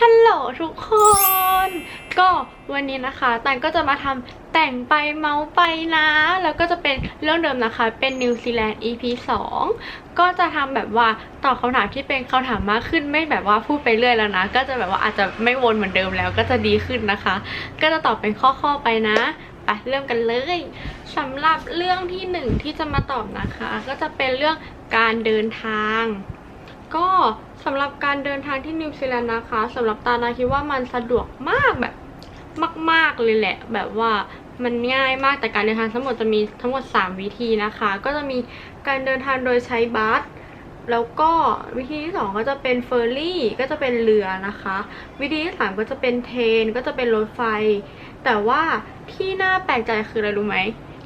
ฮัลโหลทุกคน ก็วันนี้นะคะตันก็จะมาทำแต่งไปเมาส์ไปนะ แล้วก็จะเป็นเรื่องเดิมนะคะ เป็นนิวซีแลนด์ EP 2 ก็จะทำแบบว่าตอบคำถามที่เป็นคำถามมากขึ้นไม่แบบว่าพูดไปเรื่อยแล้วนะ ก็จะแบบว่าอาจจะไม่วนเหมือนเดิมแล้วก็จะดีขึ้นนะคะ ก็จะตอบเป็นข้อๆไปนะไปเริ่มกันเลยสำหรับเรื่องที่หนึ่งที่จะมาตอบนะคะ ก็จะเป็นเรื่องการเดินทาง ก็ สำหรับการเดินทางที่นิวซีแลนด์นะคะสำหรับตานาคิดว่ามันสะดวกมากแบบมาก ๆ เลยแหละ แบบว่ามันง่ายมากแต่การเดินทางทั้งหมดจะมีทั้งหมด 3 วิธีนะคะ ก็จะมีการเดินทางโดยใช้บัสแล้วก็วิธีที่ 2 ก็จะเป็นเฟอร์รี่ก็จะเป็นเรือนะคะ วิธีที่ 3 ก็จะเป็นเทน ก็จะเป็นรถไฟ แต่ว่าที่น่าแปลกใจคืออะไรรู้ไหม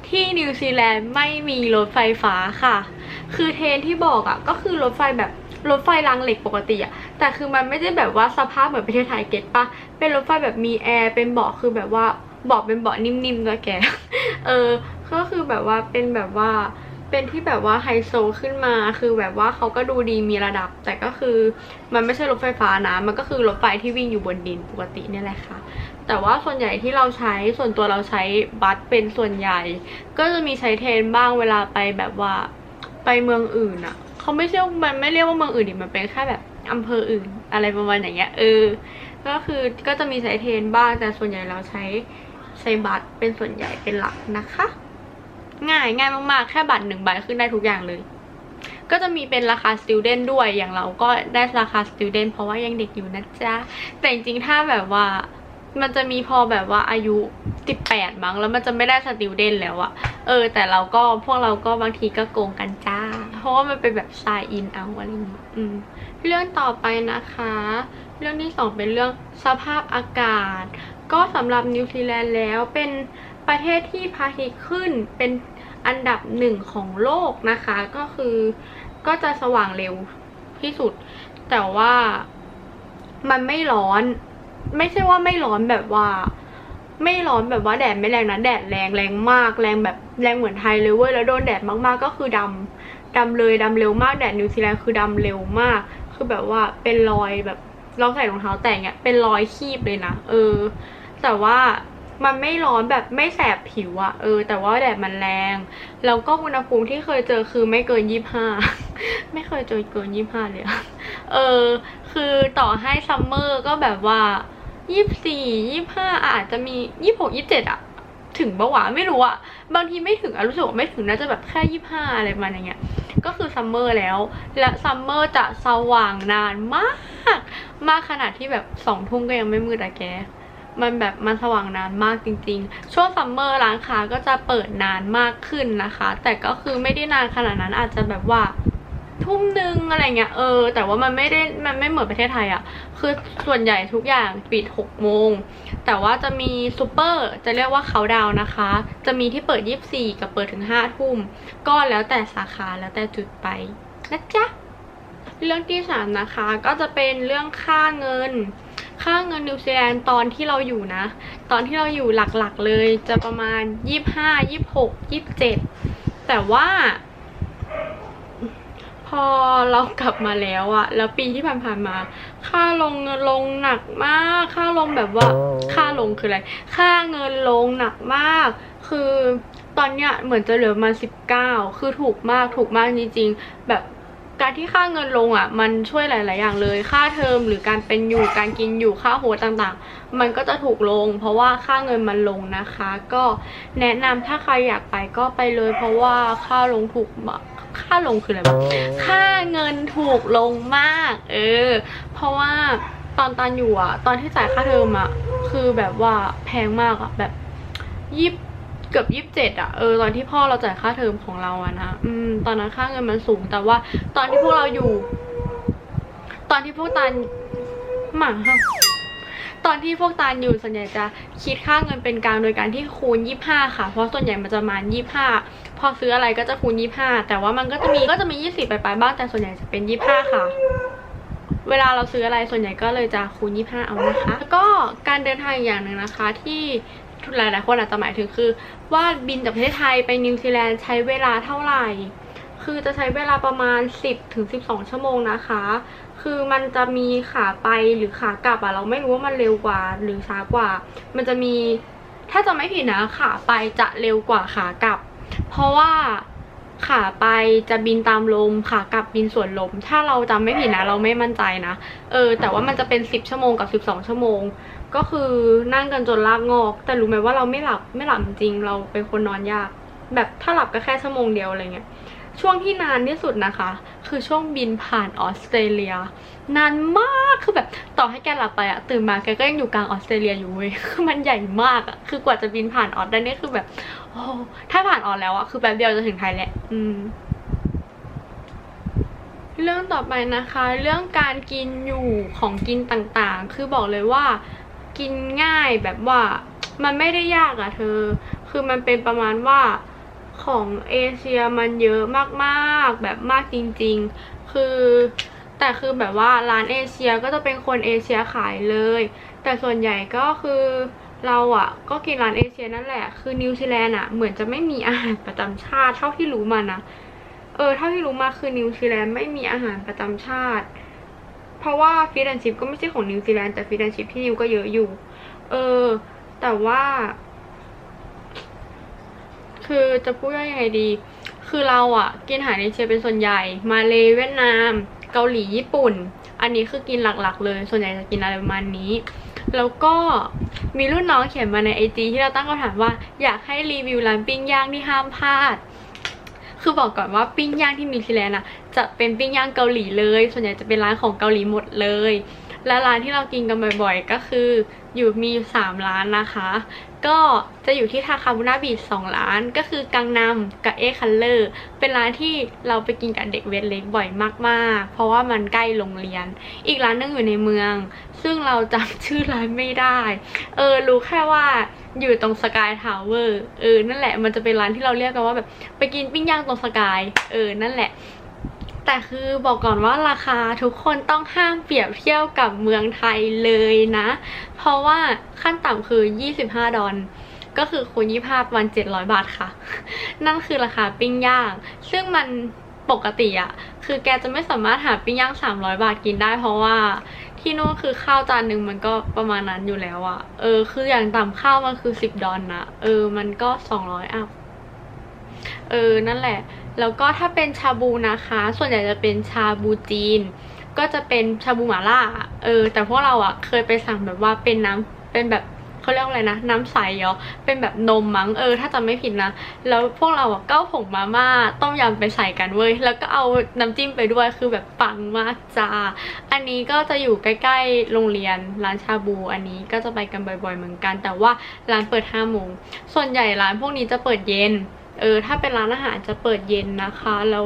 ที่นิวซีแลนด์ไม่มีรถไฟฟ้าค่ะ คือเทนที่บอกอะ่ะก็คือรถไฟแบบ รถไฟรางเหล็กปกติอะแต่คือมันไม่ได้แบบว่าสภาพเหมือนประเทศไทยเก็ตปะเป็นรถไฟแบบมีแอร์เป็นเบาะคือแบบว่าเบาะเป็นเบาะนิ่มๆด้วยแกเออก็คือแบบว่าเป็นแบบว่าเป็นที่แบบว่าไฮโซขึ้นมา คือแบบว่าเขาก็ดูดีมีระดับ แต่ก็คือมันไม่ใช่รถไฟฟ้านะ มันก็คือรถไฟที่วิ่งอยู่บนดินปกตินี่แหละค่ะ แต่ว่าส่วนใหญ่ที่เราใช้ ส่วนตัวเราใช้บัสเป็นส่วนใหญ่ ก็จะมีใช้เทรนบ้างเวลาไปแบบว่าไปเมืองอื่นอะ เขาไม่เชื่อมันไม่เรียกว่าเมืองอื่นดิมันเป็นแค่แบบอำเภออื่น อะไรประมาณอย่างเงี้ยเออ ก็คือก็จะมีใช้เทนบ้างแต่ส่วนใหญ่เราใช้ใช้บัตรเป็นส่วนใหญ่เป็นหลักนะคะ ง่ายง่ายมากๆ แค่บัตรหนึ่งใบขึ้นได้ทุกอย่างเลย ก็จะมีเป็นราคา student ด้วยอย่างเราก็ได้ราคา student เพราะว่ายังเด็กอยู่นะจ๊ะแต่จริงๆถ้าแบบว่า มันจะมีพอแบบว่าอายุ18มั้งแล้วมันจะไม่ได้ student แล้วอะเออ แต่เราก็พวกเราก็บางทีก็โกงกันจ้า เพราะว่ามันเป็นแบบ sign in เอาอะไรอย่างงี้อืมเรื่องต่อไปนะคะ เรื่องที่สองเป็นเรื่องสภาพอากาศ ก็สำหรับนิวซีแลนด์แล้วเป็นประเทศที่พาทิตย์ขึ้นเป็นอันดับหนึ่งของโลกนะคะ ก็คือก็จะสว่างเร็วที่สุด แต่ว่ามันไม่ร้อน ไม่ใช่ว่าไม่ร้อนแบบว่า ไม่ร้อนแบบว่าแดดไม่แรงนะแดดแรงแรงมากแรงแบบแรงเหมือนไทยเลยเว้ยแล้วโดนแดดมากๆก็คือดำดำเลยดำเร็วมากแดดนิวซีแลนด์คือดำเร็วมาก คือแบบว่าเป็นรอยแบบเราใส่รองเท้าแตะเนี่ยเป็นรอยคีบเลยนะเออ แต่ว่ามันไม่ร้อนแบบไม่แสบผิวอะเออ แต่ว่าแดดมันแรงแล้วก็อุณหภูมิที่เคยเจอคือไม่เกินยี่ห้าไม่เคยเจอเกินยี่ห้าเลยเออ คือต่อให้ซัมเมอร์ก็แบบว่ายี่สี่ยี่ห้าอาจจะมียี่หกยี่เจ็ดอะถึงปะวะไม่รู้อะบางทีไม่ถึงอะรู้สึกว่าไม่ถึงน่าจะแบบแค่ยี่ห้าอะไรประมาณอย่างเงี้ยก็คือซัมเมอร์แล้ว และซัมเมอร์จะสว่างนานมาก มากขนาดที่แบบสองทุ่มก็ยังไม่มืดอะแกมันแบบมันสว่างนานมากจริง ๆ ช่วงซัมเมอร์ร้านค้าก็จะเปิดนานมากขึ้นนะคะ แต่ก็คือไม่ได้นานขนาดนั้นอาจจะแบบว่า ทุ่มนึงอะไรเงี้ยเออ แต่ว่ามันไม่ได้มันไม่เหมือนประเทศไทยอะ่ะ คือส่วนใหญ่ทุกอย่างปิด6โมง แต่ว่าจะมีซูเปอร์จะเรียกว่าเขาดาวนะคะ จะมีที่เปิด 24 กับเปิดถึง5ทุ่ม ก็แล้วแต่สาขาแล้วแต่จุดไปนะจ๊ะเรื่องที่สามนะคะก็จะเป็นเรื่องค่าเงิน ค่าเงินนิวซีแลนด์ตอนที่เราอยู่นะ ตอนที่เราอยู่หลักๆเลยจะประมาณ 25 26 27 แต่ว่า พอเรากลับมาแล้วอะแล้วปีที่ผ่านๆมา ค่าลงเงินลงหนักมาก ค่าลงแบบว่า ค่าลงคืออะไร ค่าเงินลงหนักมาก คือตอนเนี้ยเหมือนจะเหลือมาสิบเก้าคือถูกมาก ถูกมากจริงๆ แบบการที่ค่าเงินลงอะ มันช่วยหลาย ๆ อย่างเลย ค่าเทอมหรือการเป็นอยู่ การกินอยู่ ค่าโฮสต์ต่างๆ มันก็จะถูกลง เพราะว่าค่าเงินมันลงนะคะ ก็แนะนำถ้าใครอยากไปก็ไปเลย เพราะว่าค่าลงถูกมาก ค่าลงคืออะไรวะค่าเงินถูกลงมาก เออ เพราะว่าตอนตอนอยู่อะตอนที่จ่ายค่าเทอมอะคือแบบว่าแพงมากอะแบบยี่เกือบยี่สิบเจ็ดอะเออตอนที่พ่อเราจ่ายค่าเทอมของเราอะนะอืมตอนนั้นค่าเงินมันสูง แต่ว่าตอนที่พวกเราอยู่ ตอนที่พวกตันหมาค่ะ ตอนที่พวกตาลอยู่ส่วนใหญ่จะคิดค่าเงินเป็นกลางโดยการที่คูณ 25 ค่ะ เพราะส่วนใหญ่มันจะประมา25 พอซื้ออะไรก็จะคูณ 25 แต่ว่ามันก็จะมีก็จะมี 20 ไปๆบ้างแต่ส่วนใหญ่จะเป็น 25 ค่ะเวลาเราซื้ออะไรส่วนใหญ่ก็เลยจะคูณ 25 เอานะคะ แล้วก็การเดินทางอีกอย่างหนึ่งนะคะ ที่หลายๆคนอาจจะหมายถึงคือ ว่าบินจากประเทศไทยไปนิวซีแลนด์ใช้เวลาเท่าไหร่ คือจะใช้เวลาประมาณ 10ถึง12 ชั่วโมงนะคะ คือมันจะมีขาไปหรือขากลับอะเราไม่รู้ว่ามันเร็วกว่าหรือช้ากว่า มันจะมีถ้าจะไม่ผิดนะขาไปจะเร็วกว่าขากลับ เพราะว่าขาไปจะบินตามลมขากลับบินสวนลม ถ้าเราจำไม่ผิดนะเราไม่มั่นใจนะเออ แต่ว่ามันจะเป็นสิบชั่วโมงกับสิบสองชั่วโมง ก็คือนั่งกันจนลากงอก แต่รู้ไหมว่าเราไม่หลับไม่หลับจริงเราเป็นคนนอนยาก แบบถ้าหลับก็แค่ชั่วโมงเดียวอะไรเงี้ย ช่วงที่นานที่สุดนะคะ คือช่วงบินผ่านออสเตรเลีย นานมากคือแบบต่อให้แกหลับไปอะตื่นมาแกก็ยังอยู่กลางออสเตรเลียอยู่เว้ยคือมันใหญ่มากอะคือกว่าจะบินผ่านออสได้นี่คือแบบโอ้ถ้าผ่านออสแล้วอะคือแป๊บเดียวจะถึงไทยแหละอืมเรื่องต่อไปนะคะ เรื่องการกินอยู่ของกินต่างๆ คือบอกเลยว่ากินง่ายแบบว่ามันไม่ได้ยากอะเธอ คือมันเป็นประมาณว่า ของเอเชียมันเยอะมากๆ แบบมากจริง ๆ คือแต่คือแบบว่าร้านเอเชียก็จะเป็นคนเอเชียขายเลย แต่ส่วนใหญ่ก็คือเราอะก็กินร้านเอเชียนั่นแหละ คือนิวซีแลนด์อะเหมือนจะไม่มีอาหารประจำชาติเท่าที่รู้มานะ เออเท่าที่รู้มาคือนิวซีแลนด์ไม่มีอาหารประจำชาติ เพราะว่าฟิชแอนชิพก็ไม่ใช่ของนิวซีแลนด์แต่ฟิชแอนชิพที่นิวก็เยอะอยู่ เออ แต่ว่า คือจะพูดว่ายังไงดี คือเราอะ กินอาหารเอเชียเป็นส่วนใหญ่ มาเลเวียดนาม เกาหลีญี่ปุ่น อันนี้คือกินหลักๆ เลย ส่วนใหญ่จะกินอะไรประมาณนี้ แล้วก็มีรุ่นน้องเขียนมาในไอจีที่เราตั้งคำถามว่าอยากให้รีวิวร้านปิ้งย่างที่ห้ามพลาดคือบอกก่อนว่าปิ้งย่างที่นิวซีแลนด์อะจะเป็นปิ้งย่างเกาหลีเลย ส่วนใหญ่จะเป็นร้านของเกาหลีหมดเลย และร้านที่เรากินกันบ่อยๆ ก็คืออยู่มีอยู่สามร้านนะคะ ก็จะอยู่ที่ทาคาบุนาบีชสองร้าน ก็คือกังนำกับเอคัลเลอร์เป็นร้านที่เราไปกินกับเด็กเวทเล็กบ่อยมากๆ เพราะว่ามันใกล้โรงเรียน อีกร้านนึงอยู่ในเมือง ซึ่งเราจำชื่อร้านไม่ได้ เออ รู้แค่ว่าอยู่ตรงสกายทาวเวอร์เออ นั่นแหละมันจะเป็นร้านที่เราเรียกกันว่าแบบไปกินปิ้งย่างตรงสกายเออ นั่นแหละ แต่คือบอกก่อนว่าราคาทุกคนต้องห้ามเปรียบเทียบกับเมืองไทยเลยนะ เพราะว่าขั้นต่ำคือ 25 ดอลก็คือคูณ25วัน700บาทค่ะ นั่นคือราคาปิ้งย่าง ซึ่งมันปกติอะคือแกจะไม่สามารถหาปิ้งย่าง300บาทกินได้ เพราะว่าที่นู่นคือข้าวจานหนึ่งมันก็ประมาณนั้นอยู่แล้วอะเออ คืออย่างต่ำข้าวมันคือ10ดอลนะ เออ มันก็200อัพ เออ นั่นแหละ แล้วก็ถ้าเป็นชาบูนะคะ ส่วนใหญ่จะเป็นชาบูจีน ก็จะเป็นชาบูหม่าล่า เออ แต่พวกเราอะเคยไปสั่งแบบว่าเป็นน้ำเป็นแบบเขาเรียกอะไรนะ น้ำใสเหรอเป็นแบบนมมั้งเออ ถ้าจำไม่ผิดนะ แล้วพวกเราอะก็เอาผงมาม่าต้มยำไปใส่กันเว้ย แล้วก็เอาน้ำจิ้มไปด้วยคือแบบปังมากจ้า อันนี้ก็จะอยู่ใกล้ๆโรงเรียนร้านชาบู อันนี้ก็จะไปกันบ่อยๆเหมือนกัน แต่ว่าร้านเปิด5โมงส่วนใหญ่ร้านพวกนี้จะเปิดเย็น เออถ้าเป็นร้านอาหารจะเปิดเย็นนะคะ แล้ว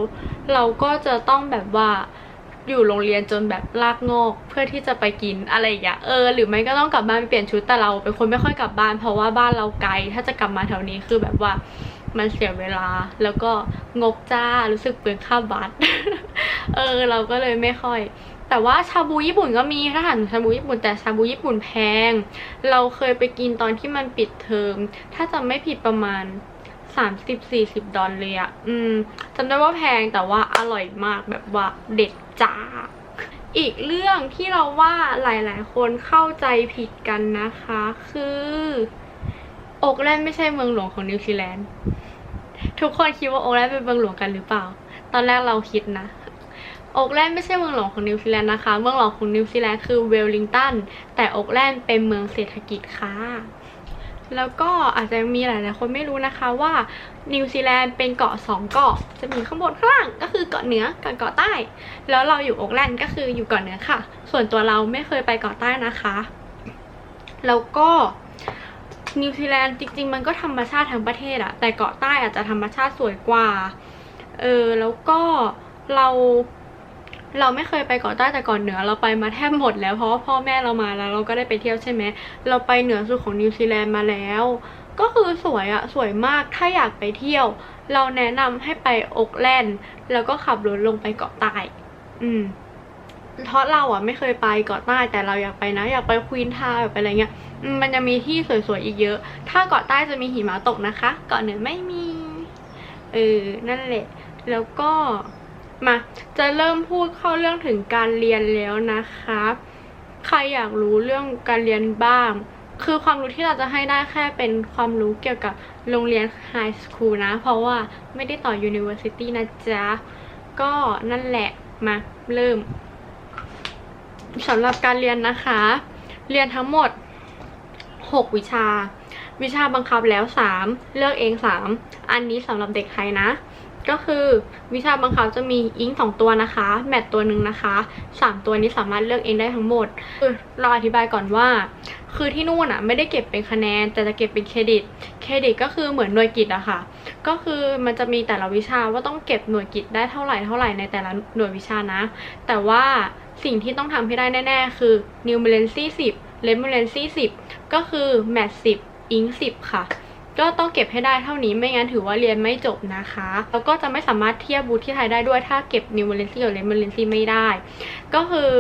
เราก็จะต้องแบบว่าอยู่โรงเรียนจนแบบลากงอกเพื่อที่จะไปกินอะไรอย่างเงี้ยเออหรือไม่ก็ต้องกลับบ้านไปเปลี่ยนชุดแต่เราเป็นคนไม่ค่อยกลับบ้าน เพราะว่าบ้านเราไกล ถ้าจะกลับมาแถวนี้คือแบบว่ามันเสียเวลาแล้วก็งกจ้ารู้สึกเปลืองค่าบัตรเออเราก็เลยไม่ค่อย แต่ว่าชาบูญี่ปุ่นก็มีถ้าถามถึงชาบูญี่ปุ่นแต่ชาบูญี่ปุ่นแพง เราเคยไปกินตอนที่มันปิดเทอมถ้าจำไม่ผิดประมาณ สามสิบสี่สิบดอลเลยอะอืมจำได้ว่าแพงแต่ว่าอร่อยมากแบบว่าเด็ดจ้า อีกเรื่องที่เราว่าหลาย ๆ คนเข้าใจผิดกันนะคะ คือ โอกแลนด์ไม่ใช่เมืองหลวงของนิวซีแลนด์ ทุกคนคิดว่าโอกแลนด์เป็นเมืองหลวงกันหรือเปล่า ตอนแรกเราคิดนะโอกแลนด์ไม่ใช่เมืองหลวงของนิวซีแลนด์นะคะ เมืองหลวงของนิวซีแลนด์คือเวลลิงตัน แต่โอกแลนด์เป็นเมืองเศรษฐกิจค่ะ แล้วก็อาจจะมีหลายๆคนไม่รู้นะคะว่านิวซีแลนด์เป็นเกาะสองเกาะจะมีข้างบนข้างล่างก็คือเกาะเหนือกับเกาะใต้ แล้วเราอยู่โอ๊กแลนด์ก็คืออยู่เกาะเหนือค่ะ ส่วนตัวเราไม่เคยไปเกาะใต้นะคะ แล้วก็นิวซีแลนด์จริงๆ มันก็ธรรมชาติทั้งประเทศอะแต่เกาะใต้อาจจะธรรมชาติสวยกว่า เออ แล้วก็เรา เราไม่เคยไปเกาะใต้แต่เก่อนเหนือเราไปมาแทบหมดแล้วเพราะว่าพ่อแม่เรามาแล้วเราก็ได้ไปเที่ยวใช่ไหมเราไปเหนือสุดของนิวซีแลนด์มาแล้ว ก็คือสวยอะสวยมากถ้าอยากไปเที่ยว เราแนะนำให้ไปโอ๊กแลนด์แล้วก็ขับรถลงไปเกาะใต้อืมเพราะเราอะไม่เคยไปเกาะใต้แต่เราอยากไปนะ อยากไปควีนทาวอยากไปอะไรเงี้ยมันจะมีที่สวยๆอีกเยอะ ถ้าเกาะใต้จะมีหิมะตกนะคะ เกาะเหนือไม่มีเออนั่นแหละแล้วก็ มา จะเริ่มพูดเข้าเรื่องถึงการเรียนแล้วนะคะ ใครอยากรู้เรื่องการเรียนบ้าง คือความรู้ที่เราจะให้ได้แค่เป็นความรู้เกี่ยวกับโรงเรียนไฮสคูลนะ เพราะว่าไม่ได้ต่อ University นะจ๊ะ ก็นั่นแหละมาเริ่มสำหรับการเรียนนะคะ เรียนทั้งหมด 6 วิชา วิชาบังคับแล้ว 3 เลือกเอง 3 อันนี้สำหรับเด็กไทยนะ ก็คือวิชาบังคับจะมีอิงสองตัวนะคะ แมทตัวหนึ่งนะคะสามตัวนี้สามารถเลือกเองได้ทั้งหมดคือเราอธิบายก่อนว่า คือที่นู่นอะไม่ได้เก็บเป็นคะแนน แต่จะเก็บเป็นเครดิต เครดิตก็คือเหมือนหน่วยกิตอะค่ะ ก็คือมันจะมีแต่ละวิชาว่าต้องเก็บหน่วยกิตได้เท่าไหร่เท่าไหร่ในแต่ละหน่วยวิชานะ แต่ว่าสิ่งที่ต้องทำให้ได้แน่ ๆ คือ numeracy 10 literacy 10 ก็คือ math 10 ing 10 ค่ะ ก็ต้องเก็บให้ได้เท่านี้ไม่งั้นถือว่าเรียนไม่จบนะคะ แล้วก็จะไม่สามารถเทียบบูธที่ไทยได้ด้วยถ้าเก็บ numeracy กับ literacy ไม่ได้ ก็คือ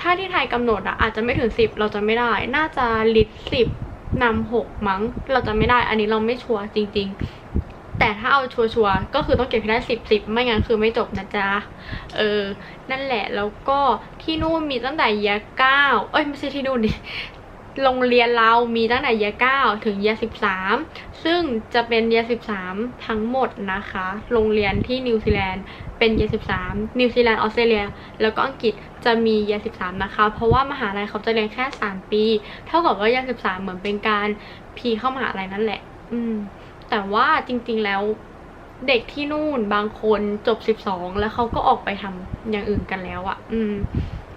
ถ้าที่ไทยกำหนดอะอาจจะไม่ถึง 10 เราจะไม่ได้ น่าจะลิต10นำ6มั้ง เราจะไม่ได้ อันนี้เราไม่ชัวร์จริง ๆ แต่ถ้าเอาชัวร์ๆก็คือต้องเก็บให้ได้ 10 10 ไม่งั้นคือไม่จบนะจ๊ะ เออ นั่นแหละ แล้วก็ที่นู่นมีตั้งแต่เยียเก้าเอ้ยไม่ใช่ที่นู่นดิ โรงเรียนเรามีตั้งแต่เยียเก้าถึงเยียสิบสามซึ่งจะเป็นเยียสิบสามทั้งหมดนะคะ โรงเรียนที่นิวซีแลนด์เป็นเยียสิบสามนิวซีแลนด์ออสเตรเลีย แล้วก็อังกฤษจะมีเยียสิบสามนะคะ เพราะว่ามหาลัยเขาจะเรียนแค่สามปี เท่ากับว่าเยียสิบสามเหมือนเป็นการพีเข้ามหาลัยนั่นแหละ อืม แต่ว่าจริงๆแล้วเด็กที่นู่นบางคนจบ 12 แล้วเขาก็ออกไปทำอย่างอื่นกันแล้วอะ่ะ อืม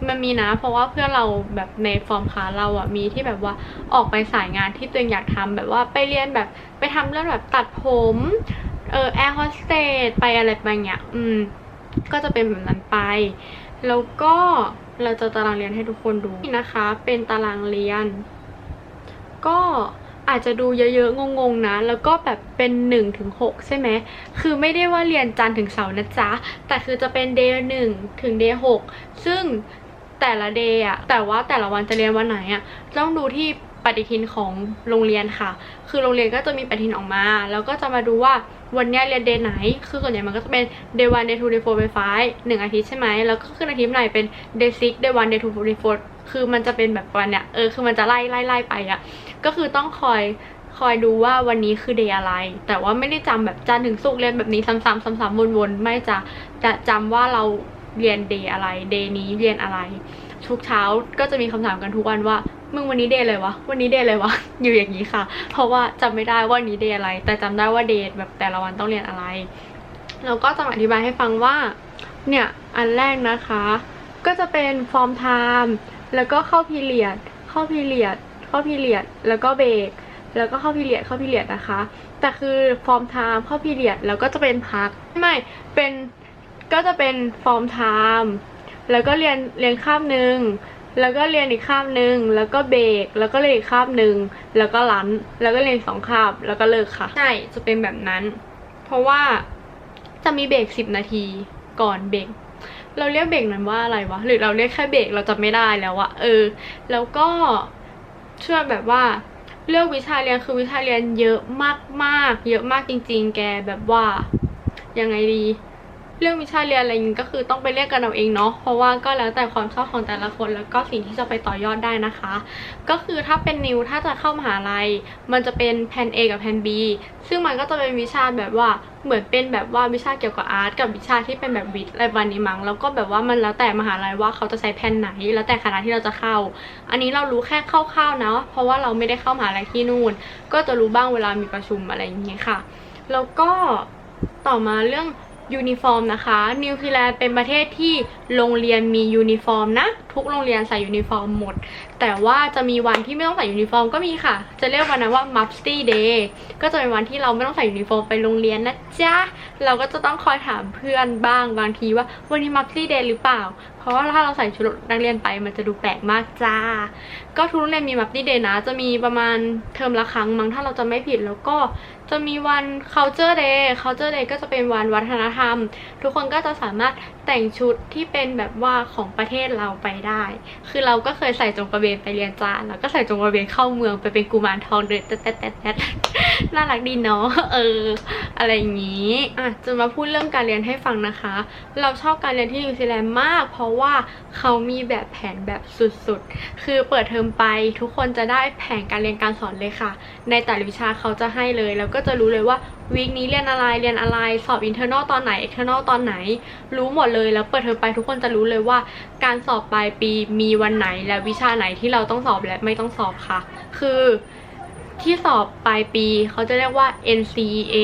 มันมีนะ เพราะว่าเพื่อนเราแบบในฟอร์มคาเราอะ่ะมีที่แบบว่าออกไปสายงานที่ตัวเองอยากทำแบบว่าไปเรียนแบบไปทำเรื่องแบบตัดผมเออแอร์โฮสเตสไปอะไรไปเงี้ยอืม ก็จะเป็นแบบนั้นไป แล้วก็เราจะตารางเรียนให้ทุกคนดูนี่นะคะ เป็นตารางเรียน ก็อาจจะดูเยอะๆ งงๆ นะ แล้วก็แบบเป็น1ถึง6ใช่ไหม คือไม่ได้ว่าเรียนจันทร์ถึงเสาร์นะจ๊ะ แต่คือจะเป็นเดย์หนึ่งถึงเดย์หกซึ่ง แต่ละเดย์อะแต่ว่าแต่ละวันจะเรียนวันไหนอะต้องดูที่ปฏิทินของโรงเรียนค่ะ คือโรงเรียนก็จะมีปฏิทินออกมา แล้วก็จะมาดูว่าวันนี้เรียนเดย์ไหน คือส่วนใหญ่มันก็จะเป็น day one day two day four day five หนึ่งอาทิตย์ใช่ไหม แล้วก็ขึ้นอาทิตย์ไหนเป็น day six day one day two day four คือมันจะเป็นแบบวันเนี้ย เออ คือมันจะไล่ไล่ไล่ไปอะก็คือต้องคอยคอยดูว่าวันนี้คือเดย์อะไร แต่ว่าไม่ได้จำแบบจันทร์ถึงศุกร์เรียนแบบนี้ซ้ำๆซ้ำๆวนๆ ไม่จะจะจำว่าเรา เรียนเดย์อะไร เดย์นี้เรียนอะไร ทุกเช้าก็จะมีคำถามกันทุกวันว่า มึงวันนี้เดย์อะไรวะ วันนี้เดย์อะไรวะ อยู่อย่างนี้ค่ะ เพราะว่าจำไม่ได้ว่าวันนี้เดย์อะไร แต่จำได้ว่าเดย์แบบแต่ละวันต้องเรียนอะไร แล้วก็จะอธิบายให้ฟังว่า เนี่ย อันแรกนะคะ ก็จะเป็นฟอร์มไทม์แล้วก็เข้าพีเรียด เข้าพีเรียด เข้าพีเรียด แล้วก็เบรกแล้วก็เข้าพีเรียดเข้าพีเรียดนะคะ แต่คือฟอร์มไทม์เข้าพีเรียดแล้วก็จะเป็นพัก ไม่ เป็น ก็จะเป็นฟอร์มไทม์แล้วก็เรียนเรียนข้ามหนึ่งแล้วก็เรียนอีกข้ามหนึ่งแล้วก็เบรกแล้วก็เรียนอีกข้ามหนึ่งแล้วก็ลันแล้วก็เรียนสองคาบแล้วก็เลิกค่ะใช่จะเป็นแบบนั้น เพราะว่าจะมีเบรกสิบนาทีก่อนเบรกเราเรียกเบรกนั้นว่าอะไรวะหรือเราเรียกแค่เบรกเราจำไม่ได้แล้วอะเออ แล้วก็เชื่อแบบว่าเลือกวิชาเรียนคือวิชาเรียนเยอะมากๆ เยอะมากจริง ๆ แกแบบว่ายังไงดี เรื่องวิชาเรียนอะไรยังก็คือต้องไปเรียกกันเอาเองเนาะเพราะว่าก็แล้วแต่ความชอบของแต่ละคน แล้วก็สิ่งที่จะไปต่อยอดได้นะคะ ก็คือถ้าเป็นนิวถ้าจะเข้ามหาลัย มันจะเป็นแผน A กับแผน B ซึ่งมันก็จะเป็นวิชาแบบว่าเหมือนเป็นแบบว่าวิชาเกี่ยวกับอาร์ตกับวิชาที่เป็นแบบวิทย์อะไรประมาณนี้มั้งแล้วก็แบบว่ามันแล้วแต่มหาลัยว่าเขาจะใช้แผนไหน แล้วแต่คณะที่เราจะเข้า อันนี้เรารู้แค่คร่าวๆนะเพราะว่าเราไม่ได้เข้ามหาลัยที่นู่น ก็จะรู้บ้างเวลามีประชุมอะไรอย่างนี้ยค่ะแล้วก็ต่อมาเรื่อง ยูนิฟอร์มนะคะ นิวซีแลนด์เป็นประเทศที่โรงเรียนมียูนิฟอร์มนะ ทุกโรงเรียนใส่ยูนิฟอร์มหมด แต่ว่าจะมีวันที่ไม่ต้องใส่ยูนิฟอร์มก็มีค่ะ จะเรียกวันนั้นว่า m u f s t y Day ก็จะเป็นวันที่เราไม่ต้องใส่ยูนิฟอร์มไปโรงเรียนนะจ๊ะ เราก็จะต้องคอยถามเพื่อนบ้างบางทีว่าวันนี้ m u f s t y Day หรือเปล่า เพราะว่าถ้าเราใส่ชุดนักเรียนไปมันจะดูแปลกมากจ้าก็ทุกโรงเรียนมี m u f s t y Day นะ จะมีประมาณเทอมละครั้งมั้งถ้าเราจะไม่ผิดแล้วก็จะมีวัน culture day culture day ก็จะเป็นวันวัฒนธรรม ทุกคนก็จะสามารถแต่งชุดที่เป็นแบบว่าของประเทศเราไปได้ คือเราก็เคยใส่จงกระเบนไปเรียนจานแล้วก็ใส่จงกระเบนเข้าเมืองไปเป็นกุมารทองเดินแต๊ดแต๊ดแต๊ดแตน่ารักดีเนาะเออ อะไรอย่างนี้อะจะมาพูดเรื่องการเรียนให้ฟังนะคะ เราชอบการเรียนที่นิวซีแลนด์มาก เพราะว่าเขามีแบบแผนแบบสุดๆ คือเปิดเทอมไป ทุกคนจะได้แผนการเรียนการสอนเลยค่ะ ในแต่ละวิชาเขาจะให้เลย แล้วก็จะรู้เลยว่าวีคนี้เรียนอะไรเรียนอะไร สอบ internal ตอนไหน external ตอนไหน รู้หมดเลยแล้วเปิดเทอมไปทุกคนจะรู้เลยว่า การสอบปลายปีมีวันไหน และวิชาไหนที่เราต้องสอบและไม่ต้องสอบค่ะ คือที่สอบปลายปีเขาจะเรียกว่า NCEA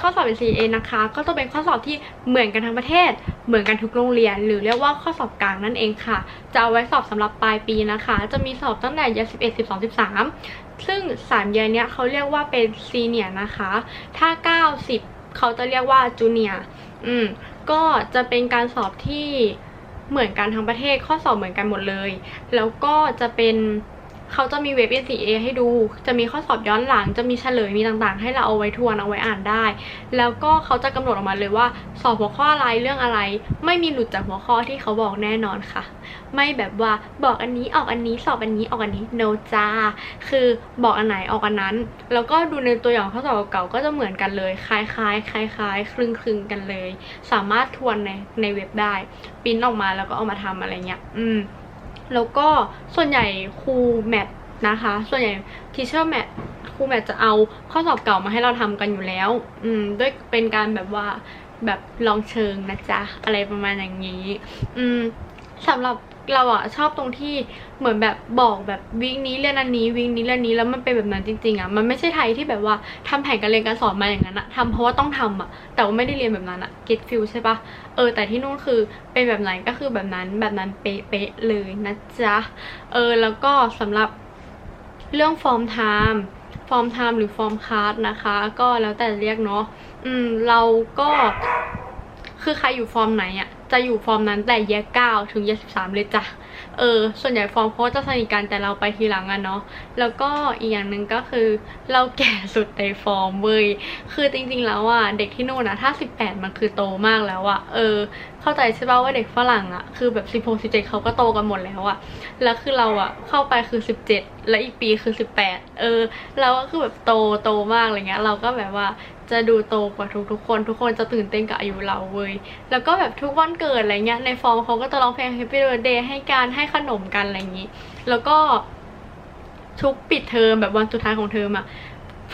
ข้อสอบ NCA นะคะ ก็จะเป็นข้อสอบที่เหมือนกันทั้งประเทศ เหมือนกันทุกโรงเรียน หรือเรียกว่าข้อสอบกลางนั่นเองค่ะ จะเอาไว้สอบสำหรับปลายปีนะคะ จะมีสอบตั้งแต่เยีย11 12 13 ซึ่ง3เยียเนี้ยเขาเรียกว่าเป็นซีเนียนะคะ ถ้า9 10เขาจะเรียกว่าจูเนียอืมก็จะเป็นการสอบที่เหมือนกันทั้งประเทศข้อสอบเหมือนกันหมดเลย แล้วก็จะเป็น เขาจะมีเว็บ NCA ให้ดู จะมีข้อสอบย้อนหลัง จะมีเฉลย มีต่างๆ ให้เราเอาไว้ทวน เอาไว้อ่านได้ แล้วก็เขาจะกำหนดออกมาเลยว่า สอบหัวข้ออะไร เรื่องอะไร ไม่มีหลุดจากหัวข้อที่เขาบอกแน่นอนค่ะ ไม่แบบว่าบอกอันนี้ออกอันนี้ สอบอันนี้ออกอันนี้ no จ้า คือบอกอันไหนออกอันนั้น แล้วก็ดูในตัวอย่างข้อสอบเก่าๆก็จะเหมือนกันเลย คล้ายๆ คล้ายๆ คลึงๆ กันเลย สามารถทวนในในเว็บได้ปริ้นออกมาแล้วก็เอามาทำอะไรเงี้ย อืม แล้วก็ส่วนใหญ่ครูแมทนะคะ ส่วนใหญ่ทีเชอร์แมทครูแมทจะเอาข้อสอบเก่ามาให้เราทำกันอยู่แล้ว อืมด้วยเป็นการแบบว่าแบบลองเชิงนะจ๊ะ อะไรประมาณอย่างนี้ อืมสำหรับ เราอะชอบตรงที่เหมือนแบบบอกแบบวิกนี้เรียนอันนี้วิกนี้เรียนนี้แล้วมันเป็นแบบนั้นจริงๆอะมันไม่ใช่ไทยที่แบบว่าทำแผนการเรียนการสอนมาอย่างนั้นอะทำเพราะว่าต้องทำอะแต่ว่าไม่ได้เรียนแบบนั้นอะ get feel ใช่ปะเออ แต่ที่นู่นคือเป็นแบบไหนก็คือแบบนั้นแบบนั้นเป๊ะๆเลยนะจ๊ะเออแล้วก็สำหรับเรื่องฟอร์มไทม์ฟอร์มไทม์หรือฟอร์มคาร์ดนะคะ ก็แล้วแต่เรียกเนาะอืมเราก็คือใครอยู่ฟอร์มไหนอะ จะอยู่ฟอร์มนั้นแต่แยกเก้าถึงแยกสิบสามเลยจ้ะเออ ส่วนใหญ่ฟอร์มเขาจะสนิทกันแต่เราไปทีหลังอะเนาะ แล้วก็อีกอย่างหนึ่งก็คือ เราแก่สุดในฟอร์มเว้ย คือจริงๆแล้วอะเด็กที่นู่นอะถ้าสิบแปดมันคือโตมากแล้วอะเออ เข้าใจใช่ป่าว่าเด็กฝรั่งอะคือแบบสิบหกสิบเจ็ดเขาก็โตกันหมดแล้วอะแล้วคือเราอะเข้าไปคือสิบเจ็ดแล้วอีกปีคือสิบแปดเออ เราก็คือแบบโตโตมากอะไรเงี้ย เราก็แบบว่าจะดูโตกว่าทุกๆคน ทุกคนจะตื่นเต้นกับอายุเราเว้ยแล้วก็แบบทุกวันเกิดอะไรเงี้ยในฟอร์มเขาก็จะร้องเพลง Happy Birthday ให้การให้ขนมกันอะไรอย่างงี้ แล้วก็ทุกปิดเทอมแบบวันสุดท้ายของเทอมอะ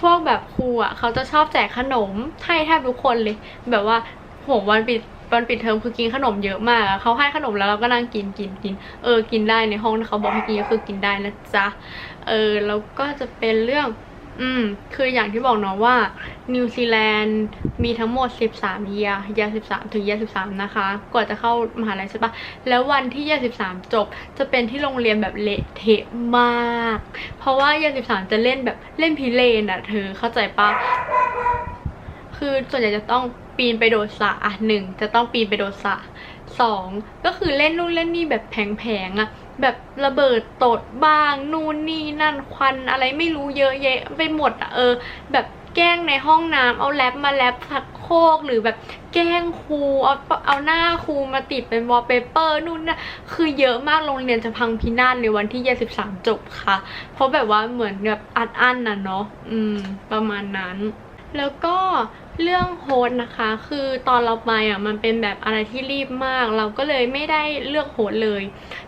พวกแบบครูอะเขาจะชอบแจกขนมให้แทบทุกคนเลย แบบว่าโหวันปิดวันปิดเทอมคือกินขนมเยอะมากเขาให้ขนมแล้วเราก็นั่งกินกินกิน เออ กินได้ในห้องเขาบอกให้กินก็คือกินได้นะจ๊ะ เออ แล้วก็จะเป็นเรื่อง อืม คืออย่างที่บอกเนาะว่า นิวซีแลนด์มีทั้งหมด 13 เยียร์เยียร์13 ถึงเยียร์13 นะคะ กว่าจะเข้ามหาลัยใช่ปะแล้ววันที่เยียร์13 จบ จะเป็นที่โรงเรียนแบบเละเทะมาก เพราะว่าเยียร์13 จะเล่นแบบเล่นพิเรนอะเธอเข้าใจปะคือส่วนใหญ่จะต้องปีนไปโดดสระอะหนึ่งจะต้องปีนไปโดดสระสองก็คือเล่นนู่นเล่นนี่แบบแผงๆอะ แบบระเบิดตดบ้าง นู่นนี่นั่นควันอะไรไม่รู้เยอะแยะไปหมดอะเออ แบบแกล้งในห้องน้ำเอาแรปมาแรปสักโคกหรือแบบแกล้งครูเอาเอาหน้าครูมาติดเป็นวอลเปเปอร์นู่นนะคือเยอะมากโรงเรียนจะพังพินาศในวันที่23จบค่ะ เพราะแบบว่าเหมือนแบบอัดอั้นน่ะเนาะอืม ประมาณนั้น แล้วก็ เรื่องโฮส์นะคะ คือตอนเราไปอะมันเป็นแบบอะไรที่รีบมาก เราก็เลยไม่ได้เลือกโฮส์เลย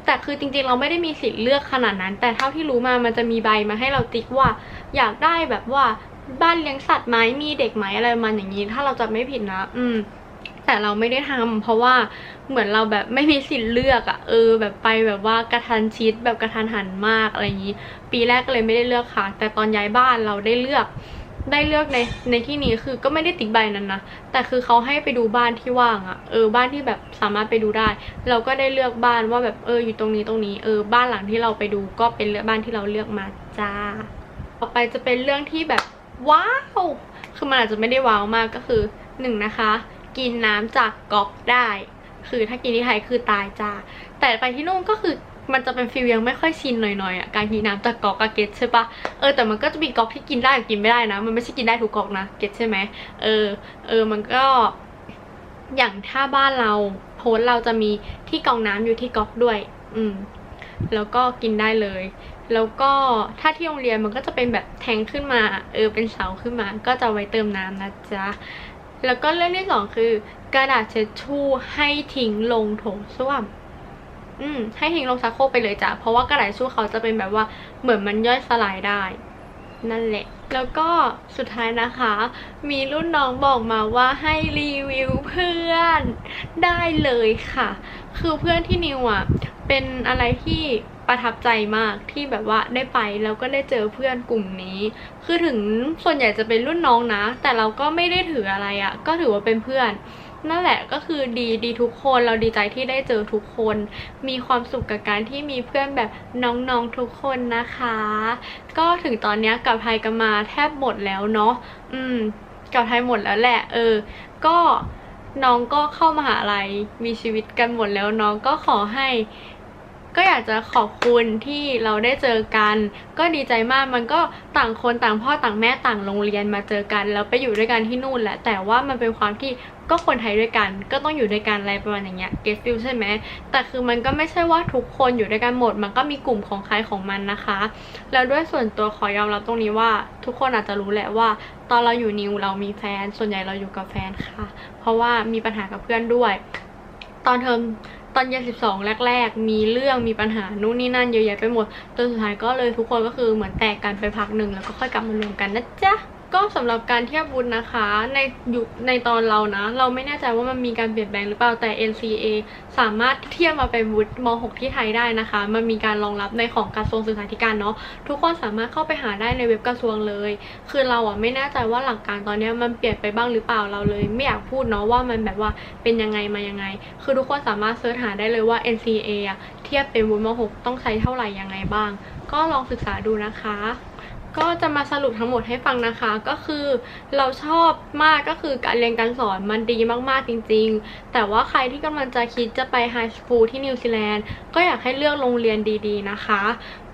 แต่คือจริงๆเราไม่ได้มีสิทธิ์เลือกขนาดนั้น แต่เท่าที่รู้มามันจะมีใบมาให้เราติ๊กว่า อยากได้แบบว่าบ้านเลี้ยงสัตว์ไหมมีเด็กไหมอะไรมันอย่างนี้ ถ้าเราจะไม่ผิดนะ อืม แต่เราไม่ได้ทำเพราะว่าเหมือนเราแบบไม่มีสิทธิ์เลือกอะเออ แบบไปแบบว่ากระทันชิดแบบกระทันหันมากอะไรอย่างนี้ ปีแรกก็เลยไม่ได้เลือกค่ะ แต่ตอนย้ายบ้านเราได้เลือก ได้เลือกในในที่นี้คือก็ไม่ได้ติ๊กใบนั้นนะ แต่คือเขาให้ไปดูบ้านที่ว่างอะเออบ้านที่แบบสามารถไปดูได้ เราก็ได้เลือกบ้านว่าแบบเอออยู่ตรงนี้ตรงนี้เออบ้านหลังที่เราไปดูก็เป็นเลือกบ้านที่เราเลือกมาจ้า ต่อไปจะเป็นเรื่องที่แบบว้าวคือมันอาจจะไม่ได้ว้าวมากก็คือหนึ่งนะคะ กินน้ำจากก๊อกได้ คือถ้ากินที่ไทยคือตายจ้าแต่ไปที่นู่นก็คือ มันจะเป็นฟิลยังไม่ค่อยชินหน่อยๆอะการกินน้ำจากก๊อกกับเกตใช่ปะเออแต่มันก็จะมีก๊อกที่กินได้กับกินไม่ได้นะ มันไม่ใช่กินได้ทุกก๊อกนะเกตใช่ไหมเออเออมันก็อย่างถ้าบ้านเราโพสเราจะมีที่กองน้ำอยู่ที่ก๊อกด้วย อืม แล้วก็กินได้เลย แล้วก็ถ้าที่โรงเรียนมันก็จะเป็นแบบแทงขึ้นมา เออเป็นเสาขึ้นมา ก็จะไว้เติมน้ำนะจ๊ะแล้วก็เรื่องที่สองคือกระดาษเช็ดชู่ให้ทิ้งลงโถส้วม อืมให้ทิ้งลงชักโครกไปเลยจ้ะเพราะว่ากระดาษชชู่เขาจะเป็นแบบว่าเหมือนมันย่อยสลายได้ นั่นแหละ แล้วก็สุดท้ายนะคะ มีรุ่นน้องบอกมาว่าให้รีวิวเพื่อนได้เลยค่ะ คือเพื่อนที่นิวอะเป็นอะไรที่ประทับใจมากที่แบบว่าได้ไปแล้วก็ได้เจอเพื่อนกลุ่มนี้ คือถึงส่วนใหญ่จะเป็นรุ่นน้องนะ แต่เราก็ไม่ได้ถืออะไรอะ่ะ ก็ถือว่าเป็นเพื่อน นั่นแหละก็คือดีดีทุกคนเราดีใจที่ได้เจอทุกคน มีความสุขกับการที่มีเพื่อนแบบน้องๆทุกคนนะคะ ก็ถึงตอนนี้กับไทยกันมาแทบหมดแล้วเนาะอืมกับไทยหมดแล้วแหละ เออ ก็น้องก็เข้ามหาลัยมีชีวิตกันหมดแล้วน้องก็ขอให้ ก็อยากจะขอบคุณที่เราได้เจอกัน ก็ดีใจมากมันก็ต่างคนต่างพ่อต่างแม่ต่างโรงเรียนมาเจอกัน แล้วไปอยู่ด้วยกันที่นู่นแหละ แต่ว่ามันเป็นความที่ก็คนไทยด้วยกัน ก็ต้องอยู่ด้วยกันอะไรประมาณอย่างเงี้ยเกสฟิลใช่ไหมแต่คือมันก็ไม่ใช่ว่าทุกคนอยู่ด้วยกันหมด มันก็มีกลุ่มของใครของมันนะคะ แล้วด้วยส่วนตัวขอยอมรับตรงนี้ว่า ทุกคนอาจจะรู้แหละว่า ตอนเราอยู่นิวเรามีแฟน ส่วนใหญ่เราอยู่กับแฟนค่ะ เพราะว่ามีปัญหากับเพื่อนด้วย ตอนเทอม ตอนเย็นสิบสองแรก ๆ มีเรื่องมีปัญหานู่นนี่นั่นเยอะแยะไปหมดจนสุดท้ายก็เลยทุกคนก็คือเหมือนแตกกันไปพักหนึ่งแล้วก็ค่อยกลับมารวมกันนะจ๊ะ ก็สำหรับการเทียบวุฒินะคะ ในยุคในตอนเรานะ เราไม่แน่ใจว่ามันมีการเปลี่ยนแปลงหรือเปล่าแต่ NCA สามารถเทียบมาเป็นวุฒิม .6 ที่ไทยได้นะคะ มันมีการรองรับในของกระทรวงศึกษาธิการเนาะทุกคนสามารถเข้าไปหาได้ในเว็บกระทรวงเลย คือเราอะไม่แน่ใจว่าหลักการตอนนี้มันเปลี่ยนไปบ้างหรือเปล่าเราเลย ไม่อยากพูดเนาะว่ามันแบบว่าเป็นยังไงมายังไง คือทุกคนสามารถเสิร์ชหาได้เลยว่า NCA อะเทียบเป็นวุฒิม .6 ต้องใช้เท่าไหร่ยังไงบ้าง ก็ลองศึกษาดูนะคะ ก็จะมาสรุปทั้งหมดให้ฟังนะคะ ก็คือเราชอบมากก็คือการเรียนการสอนมันดีมากๆจริง ๆ แต่ว่าใครที่กำลังจะคิดจะไปไฮสคูลที่นิวซีแลนด์ก็อยากให้เลือกโรงเรียนดีๆนะคะ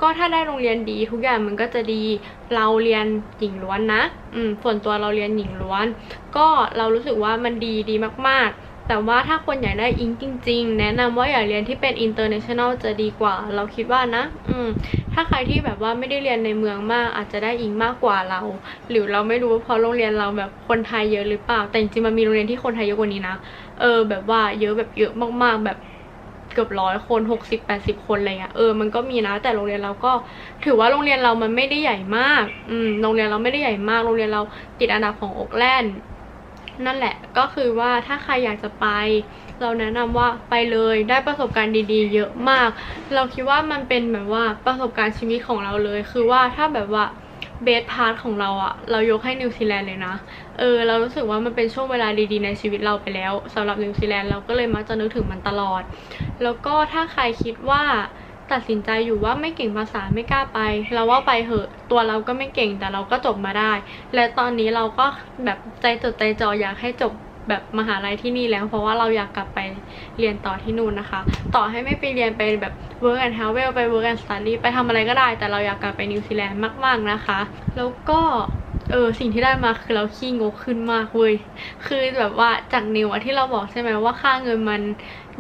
ก็ถ้าได้โรงเรียนดีทุกอย่างมันก็จะดีเราเรียนหญิงล้วนนะ อืมส่วนตัวเราเรียนหญิงล้วน ก็เรารู้สึกว่ามันดีดีมากๆ แต่ว่าถ้าคนอยากได้อิงจริง ๆ แนะนำว่าอย่าเรียนที่เป็น international จะดีกว่า เราคิดว่านะ อืม ถ้าใครที่แบบว่าไม่ได้เรียนในเมืองมากอาจจะได้อิงมากกว่าเรา หรือเราไม่รู้ว่าเพราะโรงเรียนเราแบบคนไทยเยอะหรือเปล่า แต่จริงๆมันมีโรงเรียนที่คนไทยเยอะกว่านี้นะ เออ แบบว่าเยอะแบบเยอะมากๆแบบเกือบร้อยคนหกสิบแปดสิบคนอะไรเงี้ยเออมันก็มีนะ แต่โรงเรียนเราก็ ถือว่าโรงเรียนเรามันไม่ได้ใหญ่มาก อืมโรงเรียนเราไม่ได้ใหญ่มาก โรงเรียนเราติดอันดับของโอกแลนด์ นั่นแหละก็คือว่าถ้าใครอยากจะไป เราแนะนำว่าไปเลยได้ประสบการณ์ดีๆ เยอะมาก เราคิดว่ามันเป็นแบบว่าประสบการณ์ชีวิตของเราเลย คือว่าถ้าแบบว่าเบสพาร์ทของเราอะเรายกให้นิวซีแลนด์เลยนะ เออ เรารู้สึกว่ามันเป็นช่วงเวลาดีๆ ในชีวิตเราไปแล้วสำหรับนิวซีแลนด์เราก็เลยมักจะนึกถึงมันตลอด แล้วก็ถ้าใครคิดว่า ตัดสินใจอยู่ว่าไม่เก่งภาษาไม่กล้าไป เราว่าไปเหอะตัวเราก็ไม่เก่งแต่เราก็จบมาได้ และตอนนี้เราก็แบบใจจดใจจ่ออยากให้จบแบบมหาลัยที่นี่แล้ว เพราะว่าเราอยากกลับไปเรียนต่อที่นู่นนะคะ ต่อให้ไม่ไปเรียนไปแบบ work and travel ไป work and study ไปทำอะไรก็ได้ แต่เราอยากกลับไปนิวซีแลนด์มาก ๆนะคะ แล้วก็ เออสิ่งที่ได้มาคือเราขี้งกขึ้นมากเว้ยคือแบบว่าจากนิวที่เราบอกใช่ไหมว่าค่าเงินมัน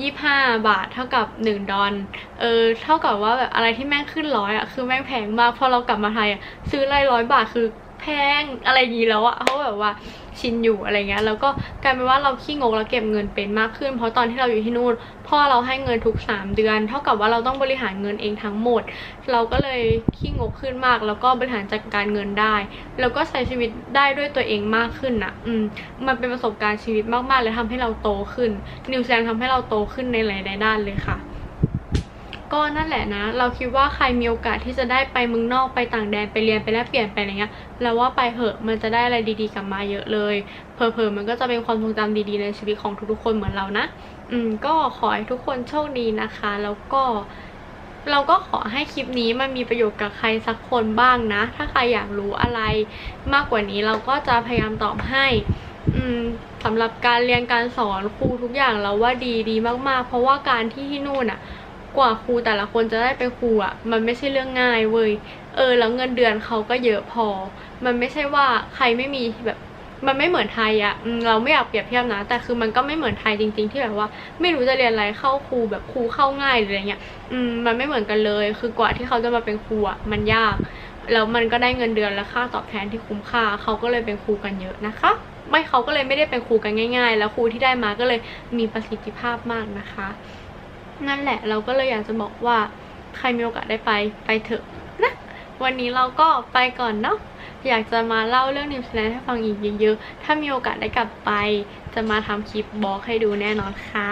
ยี่ห้าบาทเท่ากับหนึ่งดอลเออเท่ากับว่าแบบอะไรที่แม่งขึ้นร้อยอะคือแม่งแพงมากพอเรากลับมาไทยอะซื้อไรร้อยบาทคือ พงอะไรอย่างนี้แล้วอะเพราแบบว่าชินอยู่อะไรเงี้ยแล้วก็กลายเป็นว่าเราขี้งกแล้วเก็บเงินเป็นมากขึ้น เพราะตอนที่เราอยู่ที่นู่นพ่อเราให้เงินทุกสามเดือน เท่ากับว่าเราต้องบริหารเงินเองทั้งหมด เราก็เลยขี้งกขึ้นมาก แล้วก็บริหารจัดการเงินได้ แล้วก็ใช้ชีวิตได้ด้วยตัวเองมากขึ้นนะอืมมันเป็นประสบการณ์ชีวิตมากๆเลยทำให้เราโตขึ้นนิวซีแลนด์ทำให้เราโตขึ้นในหลายๆด้านเลยค่ะ ก็นั่นแหละนะ เราคิดว่าใครมีโอกาสที่จะได้ไปเมืองนอกไปต่างแดนไปเรียนไปแลกเปลี่ยนไปอะไรเงี้ยเราว่าไปเหอะมันจะได้อะไรดีๆกลับมาเยอะเลยเพอเพอๆมันก็จะเป็นความทรงจำดีๆในชีวิตของทุกๆคนเหมือนเรานะ อืมก็ขอให้ทุกคนโชคดีนะคะ แล้วก็เราก็ขอให้คลิปนี้มันมีประโยชน์กับใครสักคนบ้างนะ ถ้าใครอยากรู้อะไรมากกว่านี้เราก็จะพยายามตอบให้สำหรับการเรียนการสอนครูทุกอย่างเราว่าดีดีมากๆ เพราะว่าการที่ที่นู่นอะ กว่าครูแต่ละคนจะได้เป็นครูอะมันไม่ใช่เรื่องง่ายเว้ยเออแล้วเงินเดือนเขาก็เยอะพอ มันไม่ใช่ว่าใครไม่มีแบบมันไม่เหมือนไทยอะเราไม่อยากเปรียบเทียบนะ แต่คือมันก็ไม่เหมือนไทยจริง ๆ ที่แบบว่า ไม่รู้จะเรียนอะไรเข้าครูแบบครูเข้าง่ายหรืออะไรเงี้ย อืม มันไม่เหมือนกันเลย คือกว่าที่เขาจะมาเป็นครูอะมันยาก แล้วมันก็ได้เงินเดือนและค่าตอบแทนที่คุ้มค่า เขาก็เลยเป็นครูกันเยอะนะคะ ไม่เขาก็เลยไม่ได้เป็นครูกันง่าย ๆ แล้วครูที่ได้มาก็เลยมีประสิทธิภาพมากนะคะ นั่นแหละเราก็เลยอยากจะบอกว่าใครมีโอกาสได้ไปไปเถอะนะวันนี้เราก็ไปก่อนเนาะอยากจะมาเล่าเรื่องนิวซีแลนด์ให้ฟังอีกเยอะๆ ถ้ามีโอกาสได้กลับไป จะมาทำคลิปบล็อกให้ดูแน่นอนค่ะ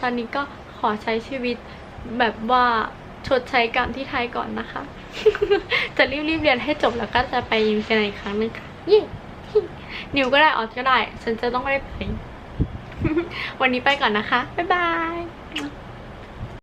ตอนนี้ก็ขอใช้ชีวิตแบบว่าชดใช้กรรมที่ไทยก่อนนะคะ จะรีบๆเรียนให้จบแล้วก็จะไปนิวซีแลนด์อีกครั้งหนึงค่ะเย้นิวก็ได้ออสก็ได้ ฉันจะต้องได้ไป วันนี้ไปก่อนนะคะ บ๊ายบาย